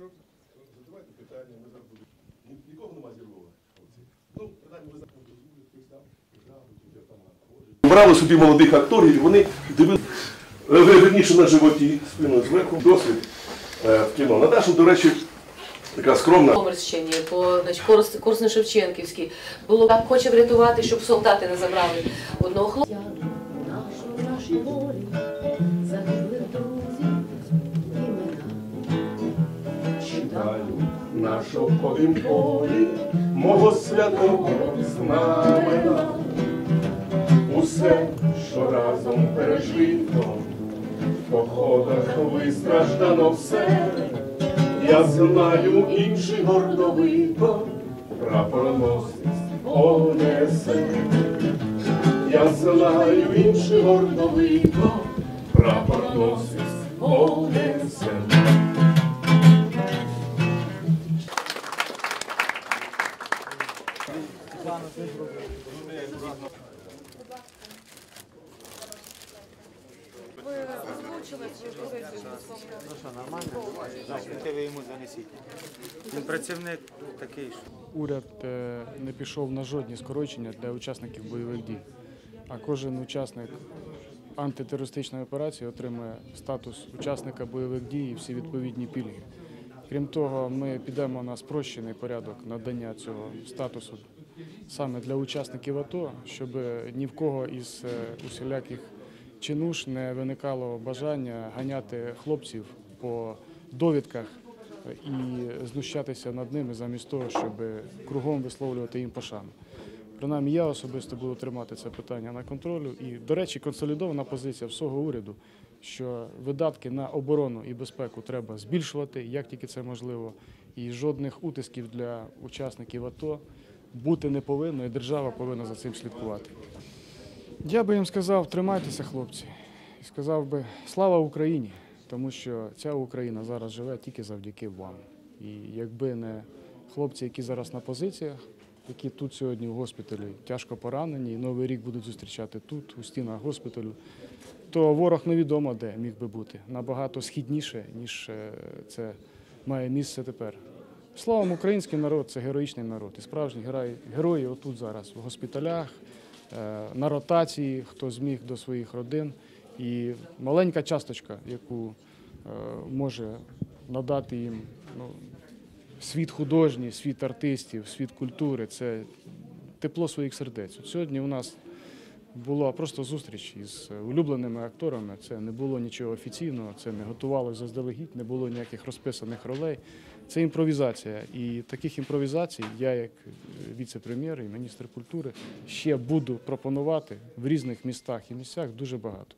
що? Задавайте питання, ми зараз будемо. Нікого нема зі Львова, хлопці. Ну, принаймні, ви зараз хтось там, державу, чи там ходить. Брали собі молодих акторів, і вони дивилися, верніше на животі, спиною зверху, досвід е, в кіно. Наташа, до речі, така скромна. Комерщині, по значить, курс, курс на Шевченківський. Було так, хоче врятувати, щоб солдати не забрали одного хлопця. На шовковім полі мого святого знамена. Усе, що разом пережито, в походах вистраждано все. Я знаю інший гордовито, прапороносець понесе. Я знаю інший гордовито, прапороносець понесе. Ви йому занесіть. Він працівник такий. Уряд е, не пішов на жодні скорочення для учасників бойових дій. А кожен учасник антитерористичної операції отримує статус учасника бойових дій і всі відповідні пільги. Крім того, ми підемо на спрощений порядок надання цього статусу саме для учасників АТО, щоб ні в кого із е, усіляких чинуш не виникало бажання ганяти хлопців по довідках і знущатися над ними замість того, щоб кругом висловлювати їм пошану. Принаймні, я особисто буду тримати це питання на контролю. І, до речі, консолідована позиція всього уряду, що видатки на оборону і безпеку треба збільшувати, як тільки це можливо, і жодних утисків для учасників АТО бути не повинно, і держава повинна за цим слідкувати. Я би їм сказав, тримайтеся, хлопці, і сказав би слава Україні, тому що ця Україна зараз живе тільки завдяки вам. І якби не хлопці, які зараз на позиціях, які тут сьогодні в госпіталі тяжко поранені, і новий рік будуть зустрічати тут, у стінах госпіталю, то ворог невідомо де міг би бути набагато східніше, ніж е, це має місце тепер. Словом, український народ це героїчний народ. І справжні герої, герої отут зараз, в госпіталях, е, на ротації, хто зміг до своїх родин. І маленька часточка, яку е, може надати їм ну, світ художній, світ артистів, світ культури це тепло своїх сердець. От сьогодні у нас була просто зустріч із улюбленими акторами. Це не було нічого офіційного, це не готувалося заздалегідь, не було ніяких розписаних ролей. Це імпровізація. І таких імпровізацій я, як віце-прем'єр і міністр культури, ще буду пропонувати в різних містах і місцях дуже багато.